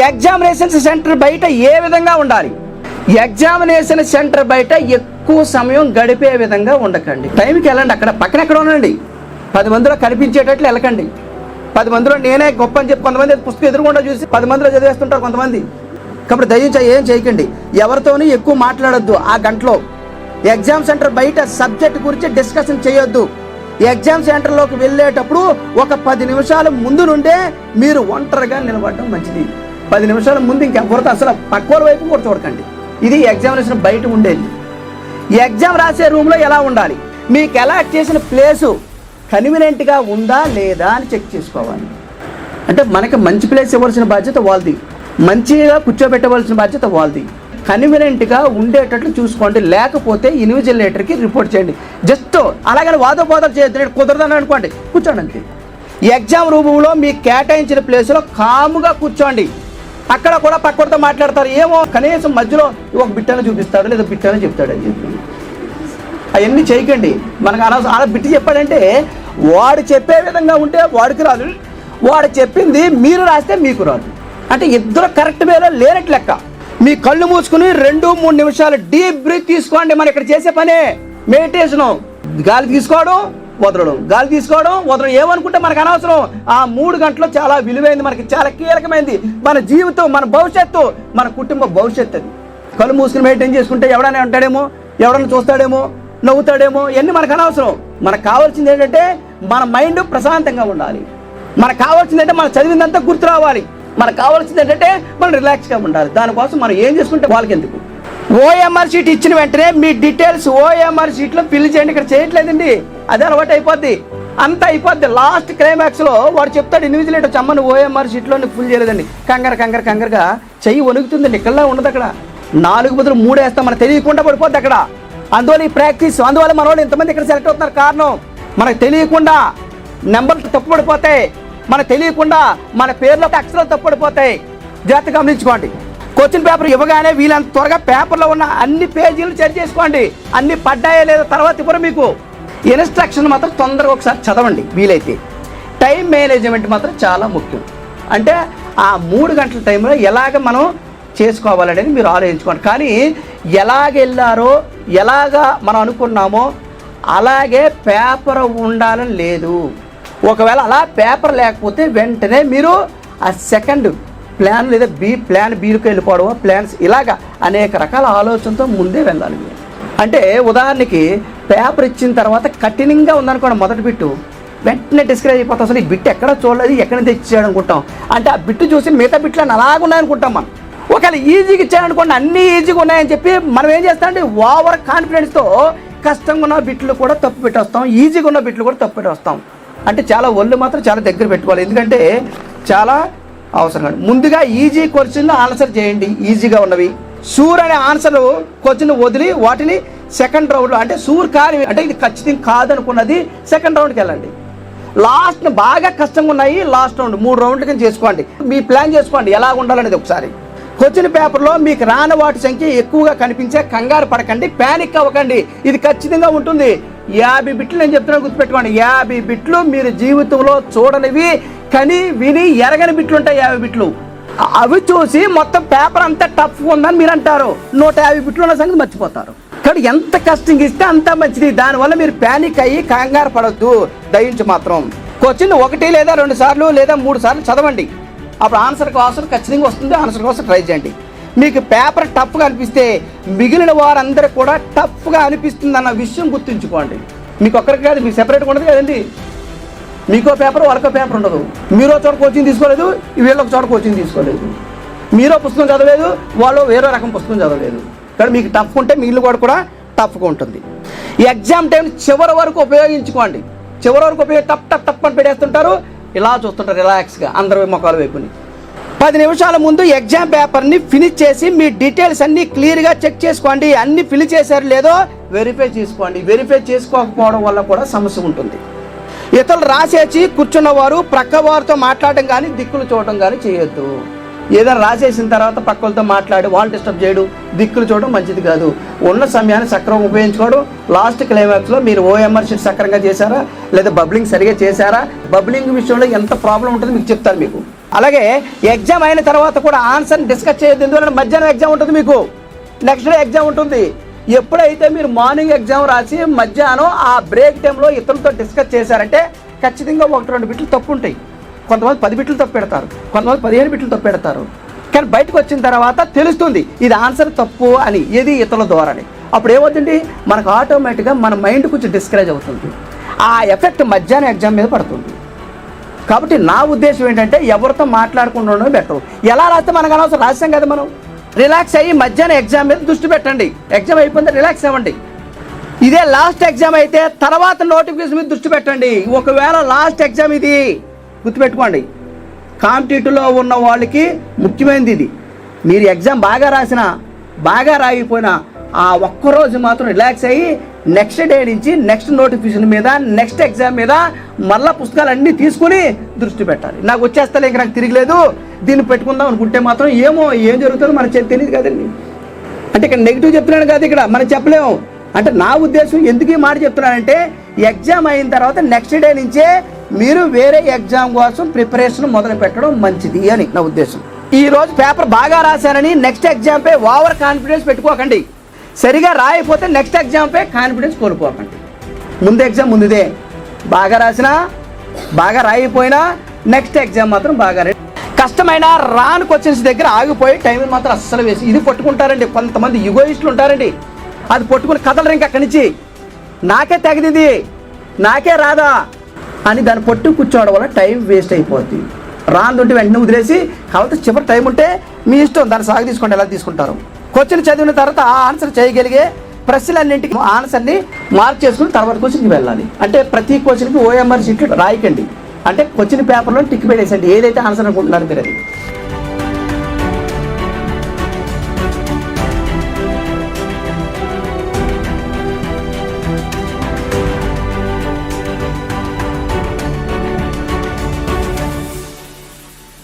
Examination centre బయట ఏ విధంగా ఉండాలి? ఎగ్జామినేషన్ సెంటర్ బయట ఎక్కువ సమయం గడిపే విధంగా ఉండకండి. టైంకి వెళ్ళండి అక్కడ పక్కన ఎక్కడ ఉండండి. పది మందిలో కనిపించేటట్లు వెళ్ళకండి. పది మందిలో నేనే గొప్ప అని చెప్పి కొంతమంది పుస్తకం ఎదురుకుండా చూసి పది మందిలో చదివేస్తుంటారు కొంతమంది. కాబట్టి దయచేసి ఏం చేయకండి. ఎవరితోనూ ఎక్కువ మాట్లాడొద్దు ఆ గంటలో. ఎగ్జామ్ సెంటర్ బయట సబ్జెక్ట్ గురించి డిస్కషన్ చేయొద్దు. ఎగ్జామ్ సెంటర్లోకి వెళ్ళేటప్పుడు ఒక పది నిమిషాల ముందు నుండే మీరు ఒంటరిగా నిలబడడం మంచిది. పది నిమిషాల ముందు ఇంకెవరితో అసలు పక్కల వైపు కూడా చూడకండి. ఇది ఎగ్జామినేషన్ బయట ఉండేది. ఎగ్జామ్ రాసే రూమ్లో ఎలా ఉండాలి? మీకు అలాట్ చేసిన ప్లేసు కన్వీనియంట్గా ఉందా లేదా అని చెక్ చేసుకోవాలి. అంటే మనకి మంచి ప్లేస్ ఇవ్వాల్సిన బాధ్యత వాళ్ళది. మంచిగా కూర్చోబెట్టవలసిన బాధ్యత వాళ్ళది. కన్వీనియంట్గా ఉండేటట్లు చూసుకోండి. లేకపోతే ఇన్విజిలేటర్కి రిపోర్ట్ చేయండి. జస్ట్ అలాగని వాదోపోదాలు చేయొద్దు. కుదరదని అనుకోండి. కూర్చోండి అంతే. ఎగ్జామ్ రూమ్లో మీకు కేటాయించిన ప్లేస్లో కాముగా కూర్చోండి. అక్కడ కూడా పక్కడితో మాట్లాడతారు. ఏమో కనీసం మధ్యలో ఒక బిట్టని చూపిస్తాడు లేదా బిట్టని చెప్తాడు అని చెప్పి. అవన్నీ చేయకండి. మనకు అనవసరం. అలా బిట్టి చెప్పాడంటే వాడు చెప్పే విధంగా ఉంటే వాడికి రాదు. వాడు చెప్పింది మీరు రాస్తే మీకు రాదు. అంటే ఇద్దరు కరెక్ట్ వేలో లేనట్టు లెక్క. మీ కళ్ళు మూసుకుని రెండు మూడు నిమిషాలు డీప్ బ్రీత్ తీసుకోండి. మనం ఇక్కడ చేసే పనే. మెడిటేషను. గాలి తీసుకోవడం వదలడం. గాలి తీసుకోవడం వదలడం. ఏమనుకుంటే మనకు అనవసరం. ఆ మూడు గంటలు చాలా విలువైంది మనకి చాలా కీలకమైంది. మన జీవితం మన భవిష్యత్తు మన కుటుంబ భవిష్యత్తు అది. కళ్ళు మూసుకుని మెయింటైన్ చేసుకుంటే ఎవడైనా ఉంటాడేమో ఎవడన్నా చూస్తాడేమో నవ్వుతాడేమో ఇవన్నీ మనకు అనవసరం. మనకు కావాల్సింది ఏంటంటే మన మైండ్ ప్రశాంతంగా ఉండాలి. మనకు కావాల్సింది అంటే మనం చదివిందంతా గుర్తు రావాలి. మనకు కావాల్సింది ఏంటంటే మనం రిలాక్స్గా ఉండాలి. దానికోసం మనం ఏం చేసుకుంటే వాళ్ళకి ఎందుకు? ఓఎంఆర్ షీట్ ఇచ్చిన వెంటనే మీ డీటెయిల్స్ ఓఎంఆర్ షీట్లో ఫిల్ చేయండి. ఇక్కడ చేయట్లేదండి. అదే అలవాటు అయిపోద్ది. అంత అయిపోద్ది. లాస్ట్ క్లైమాక్స్లో వాడు చెప్తాడు ఇన్విజిలేటర్ చమ్మని ఓఎంఆర్ షీట్లో నీకు ఫుల్ చేయలేదండి. కంగారు కంగారు కంగారుగా చెయ్యి వణుకుతుందండి. ఇక్కడ ఉండదు అక్కడ. నాలుగు బదులు మూడు వేస్తాం. మనకు తెలియకుండా పడిపోద్ది అక్కడ. అందువల్ల ఈ ప్రాక్టీస్ అందువల్ల మన వాళ్ళు ఇంతమంది ఇక్కడ సెలెక్ట్ అవుతున్నారు. కారణం మనకు తెలియకుండా నెంబర్లు తప్పుపడిపోతాయి మనకు తెలియకుండా మన పేర్లో అక్షరాలు తప్పుపడిపోతాయి జాగ్రత్త గమనించుకోండి. క్వశ్చన్ పేపర్ ఇవ్వగానే వీళ్ళంత త్వరగా పేపర్లో ఉన్న అన్ని పేజీలు చెక్ చేసుకోండి. అన్ని పడ్డాయో లేదా తర్వాత ఇప్పుడు మీకు ఇన్స్ట్రక్షన్ మాత్రం తొందరగా ఒకసారి చదవండి వీలైతే. టైం మేనేజ్మెంట్ మాత్రం చాలా ముఖ్యం. అంటే ఆ మూడు గంటల టైంలో ఎలాగ మనం చేసుకోవాలనేది మీరు ఆలోచించుకోండి. కానీ ఎలాగ వెళ్ళారో ఎలాగ మనం అనుకున్నామో అలాగే పేపర్ ఉండాలని లేదు. ఒకవేళ అలా పేపర్ లేకపోతే వెంటనే మీరు ఆ సెకండ్ ప్లాన్ లేదా బి ప్లాన్ బీలకు వెళ్ళిపోవడం ప్లాన్స్ ఇలాగ అనేక రకాల ఆలోచనతో ముందే వెళ్ళాలి. మీరు అంటే ఉదాహరణకి పేపర్ ఇచ్చిన తర్వాత కఠినంగా ఉందనుకోండి మొదటి బిట్టు. వెంటనే డిస్కరేజ్ అయిపోతాం. అసలు ఈ బిట్ ఎక్కడ చూడలేదు ఎక్కడ తెచ్చాడు అనుకుంటాం. అంటే ఆ బిట్టు చూసి మిగతా బిట్లు అలాగున్నాయనుకుంటాం మనం. ఒకవేళ ఈజీగా ఇచ్చాడనుకోండి అన్నీ ఈజీగా ఉన్నాయని చెప్పి మనం ఏం చేస్తామంటే ఓవర్ కాన్ఫిడెన్స్తో కష్టంగా ఉన్న బిట్లు కూడా తప్పు పెట్టేస్తాం. ఈజీగా ఉన్న బిట్లు కూడా తప్పు పెట్టేస్తాం. అంటే చాలా ఒళ్ళు మాత్రం చాలా దగ్గర పెట్టుకోవాలి. ఎందుకంటే చాలా అవసరం కాదు. ముందుగా ఈజీ క్వశ్చన్లు ఆన్సర్ చేయండి. ఈజీగా ఉన్నవి. సూర్ అనే ఆన్సర్ క్వశ్చన్ వదిలి వాటిని సెకండ్ రౌండ్లో అంటే సూర్ కాని అంటే ఇది ఖచ్చితంగా కాదనుకున్నది సెకండ్ రౌండ్కి వెళ్ళండి. లాస్ట్ బాగా కష్టంగా ఉన్నాయి లాస్ట్ రౌండ్ మూడు రౌండ్ల కింద చేసుకోండి. మీ ప్లాన్ చేసుకోండి ఎలా ఉండాలనేది ఒకసారి. క్వశ్చన్ పేపర్లో మీకు రాని వాటి సంఖ్య ఎక్కువగా కనిపించే కంగారు పడకండి ప్యానిక్ అవ్వకండి. ఇది ఖచ్చితంగా ఉంటుంది. యాభై బిట్లు నేను చెప్తున్నాను గుర్తుపెట్టుకోండి. యాభై బిట్లు మీరు జీవితంలో చూడనివి కని విని ఎరగని బిట్లు ఉంటాయి యాభై బిట్లు. అవి చూసి మొత్తం పేపర్ అంతా టఫ్ ఉందని మీరు అంటారు నూట యాభై బిట్లు ఉన్న సంగతి మర్చిపోతారు. కానీ ఎంత కష్టంగా ఇస్తే అంత మంచిది. దానివల్ల మీరు ప్యానిక్ అయ్యి కంగారు పడద్దు. దయించి మాత్రం. క్వశ్చన్ ఒకటి లేదా రెండు సార్లు లేదా మూడు సార్లు చదవండి. అప్పుడు ఆన్సర్ కోసం ఖచ్చితంగా వస్తుంది. ఆన్సర్ కోసం ట్రై చేయండి. మీకు పేపర్ టఫ్గా అనిపిస్తే మిగిలిన వారందరూ కూడా టఫ్గా అనిపిస్తుంది అన్న విషయం గుర్తుంచుకోండి. మీకు ఒక్కరికి కాదు మీకు సెపరేట్గా ఉండదు కదండి. మీకో పేపర్ వాళ్ళకో పేపర్ ఉండదు. మీరో చోట కోచింగ్ తీసుకోలేదు వీళ్ళొక చోట కోచింగ్ తీసుకోలేదు. మీరో పుస్తకం చదవలేదు వాళ్ళు వేరే రకం పుస్తకం చదవలేదు. కానీ మీకు టఫ్ ఉంటే మిగిలిన కూడా కూడా టఫ్గా ఉంటుంది. ఈ ఎగ్జామ్ టైం చివరి వరకు ఉపయోగించుకోండి. చివరి వరకు ఉపయోగ టప్ టప్ టప్ అని పెట్టేస్తుంటారు. ఇలా చూస్తుంటారు రిలాక్స్గా అందరి మొక్కలు వైపుని పది నిమిషాల ముందు ఎగ్జామ్ పేపర్ని ఫినిష్ చేసి మీ డీటెయిల్స్ అన్ని క్లియర్గా చెక్ చేసుకోండి. అన్నీ ఫిల్ చేశారు లేదో వెరిఫై చేసుకోండి. వెరిఫై చేసుకోకపోవడం వల్ల కూడా సమస్య ఉంటుంది. ఇతరులు రాసేసి కూర్చున్న వారు ప్రక్క వారితో మాట్లాడడం కానీ దిక్కులు చూడటం కానీ చేయొద్దు. ఏదైనా రాసేసిన తర్వాత పక్కలతో మాట్లాడి వాళ్ళు డిస్టర్బ్ చేయడం. దిక్కులు చూడడం మంచిది కాదు. ఉన్న సమయాన్ని సక్రమంగా ఉపయోగించుకోవడం లాస్ట్ క్లైమాక్స్లో మీరు ఓఎంఆర్ షీట్ సక్రంగా చేశారా? లేదా బబ్లింగ్ సరిగా చేశారా? బబ్లింగ్ విషయంలో ఎంత ప్రాబ్లం ఉంటుందో మీకు చెప్తారు మీకు. అలాగే ఎగ్జామ్ అయిన తర్వాత కూడా ఆన్సర్ డిస్కస్ చేయొద్దు ఎందుకంటే మధ్యాహ్నం ఎగ్జామ్ ఉంటుంది మీకు. నెక్స్ట్ డే ఎగ్జామ్ ఉంటుంది. ఎప్పుడైతే మీరు మార్నింగ్ ఎగ్జామ్ రాసి మధ్యాహ్నం ఆ బ్రేక్ టైంలో ఇతరులతో డిస్కస్ చేశారంటే ఖచ్చితంగా ఒకటి రెండు బిట్లు తప్పు ఉంటాయి కొంతమంది పది బిట్లు తప్పు పెడతారు. కొంతమంది పదిహేను బిట్లు తప్పు పెడతారు. కానీ బయటకు వచ్చిన తర్వాత తెలుస్తుంది ఇది ఆన్సర్ తప్పు అని ఏది ఇతరుల ద్వారానే. అప్పుడు ఏమవుతుంది మనకు ఆటోమేటిక్గా మన మైండ్ కొంచెం డిస్కరేజ్ అవుతుంది. ఆ ఎఫెక్ట్ మధ్యాహ్నం ఎగ్జామ్ మీద పడుతుంది. కాబట్టి నా ఉద్దేశం ఏంటంటే ఎవరితో మాట్లాడకుండా ఉండడం బెటర్. ఎలా రాస్తే మనకు అనవసరం? రాసాం కదా మనం. రిలాక్స్ అయ్యి మధ్యాహ్నం ఎగ్జామ్ మీద దృష్టి పెట్టండి. ఎగ్జామ్ అయిపోతే రిలాక్స్ అవ్వండి. ఇదే లాస్ట్ ఎగ్జామ్ అయితే తర్వాత నోటిఫికేషన్ మీద దృష్టి పెట్టండి. ఒకవేళ లాస్ట్ ఎగ్జామ్ ఇది గుర్తుపెట్టుకోండి. కాంపిటేటివ్లో ఉన్న వాళ్ళకి ముఖ్యమైనది ఇది. మీరు ఎగ్జామ్ బాగా రాసినా బాగా రాయిపోయినా ఆ ఒక్కరోజు మాత్రం రిలాక్స్ అయ్యి నెక్స్ట్ డే నుంచి నెక్స్ట్ నోటిఫికేషన్ మీద నెక్స్ట్ ఎగ్జామ్ మీద మళ్ళీ పుస్తకాలన్నీ తీసుకుని దృష్టి పెట్టాలి. నాకు వచ్చేస్తలే ఇంక నాకు తిరగలేదు. దీన్ని పెట్టుకుందాం అనుకుంటే మాత్రం ఏమో ఏం జరుగుతుందో మనకు తెలియదు కదండి. అంటే ఇక్కడ నెగిటివ్ చెప్తున్నాను కాదు ఇక్కడ మనం చెప్పలేము. అంటే నా ఉద్దేశం ఎందుకు ఈ మాట చెప్తున్నానంటే ఎగ్జామ్ అయిన తర్వాత నెక్స్ట్ డే నుంచే మీరు వేరే ఎగ్జామ్ కోసం ప్రిపరేషన్ మొదలు పెట్టడం మంచిది అని నా ఉద్దేశం. ఈ రోజు పేపర్ బాగా రాశానని నెక్స్ట్ ఎగ్జామ్ పై ఓవర్ కాన్ఫిడెన్స్ పెట్టుకోకండి. సరిగా రాయకపోతే నెక్స్ట్ ఎగ్జామ్పై కాన్ఫిడెన్స్ కోల్పోకండి. ముందు ఎగ్జామ్ ముందుదే. బాగా రాసినా బాగా రాయిపోయినా నెక్స్ట్ ఎగ్జామ్ మాత్రం బాగా రా- కష్టమైన రాను క్వశ్చన్స్ దగ్గర ఆగిపోయి టైం మాత్రం అస్సలు వేసి ఇది పట్టుకుంటారండి. కొంతమంది యుగోయిస్టులు ఉంటారండి. అది పట్టుకుని కదలరు ఇంకా అక్కడి నుంచి. నాకే తెగదిది నాకే రాదా అని దాన్ని పట్టు కూర్చోవడం వల్ల టైం వేస్ట్ అయిపోద్ది. రానుంటే వెంటనే వదిలేసి కాబట్టి చివరి టైం ఉంటే మీ ఇష్టం దాన్ని సాగు తీసుకోండి ఎలా తీసుకుంటారు. క్వశ్చన్ చదివిన తర్వాత ఆ ఆన్సర్ చేయగలిగే ప్రశ్నలన్నింటికి ఆన్సర్ని మార్క్ చేసుకుని తర్వాత క్వశ్చన్కి వెళ్ళాలి. అంటే ప్రతి క్వశ్చన్కి ఓఎంఆర్ షీట్లు రాయకండి. అంటే క్వశ్చన్ పేపర్లో టిక్ పెట్టేసండి ఏదైతే ఆన్సర్ అనుకుంటున్నారు మీరు అది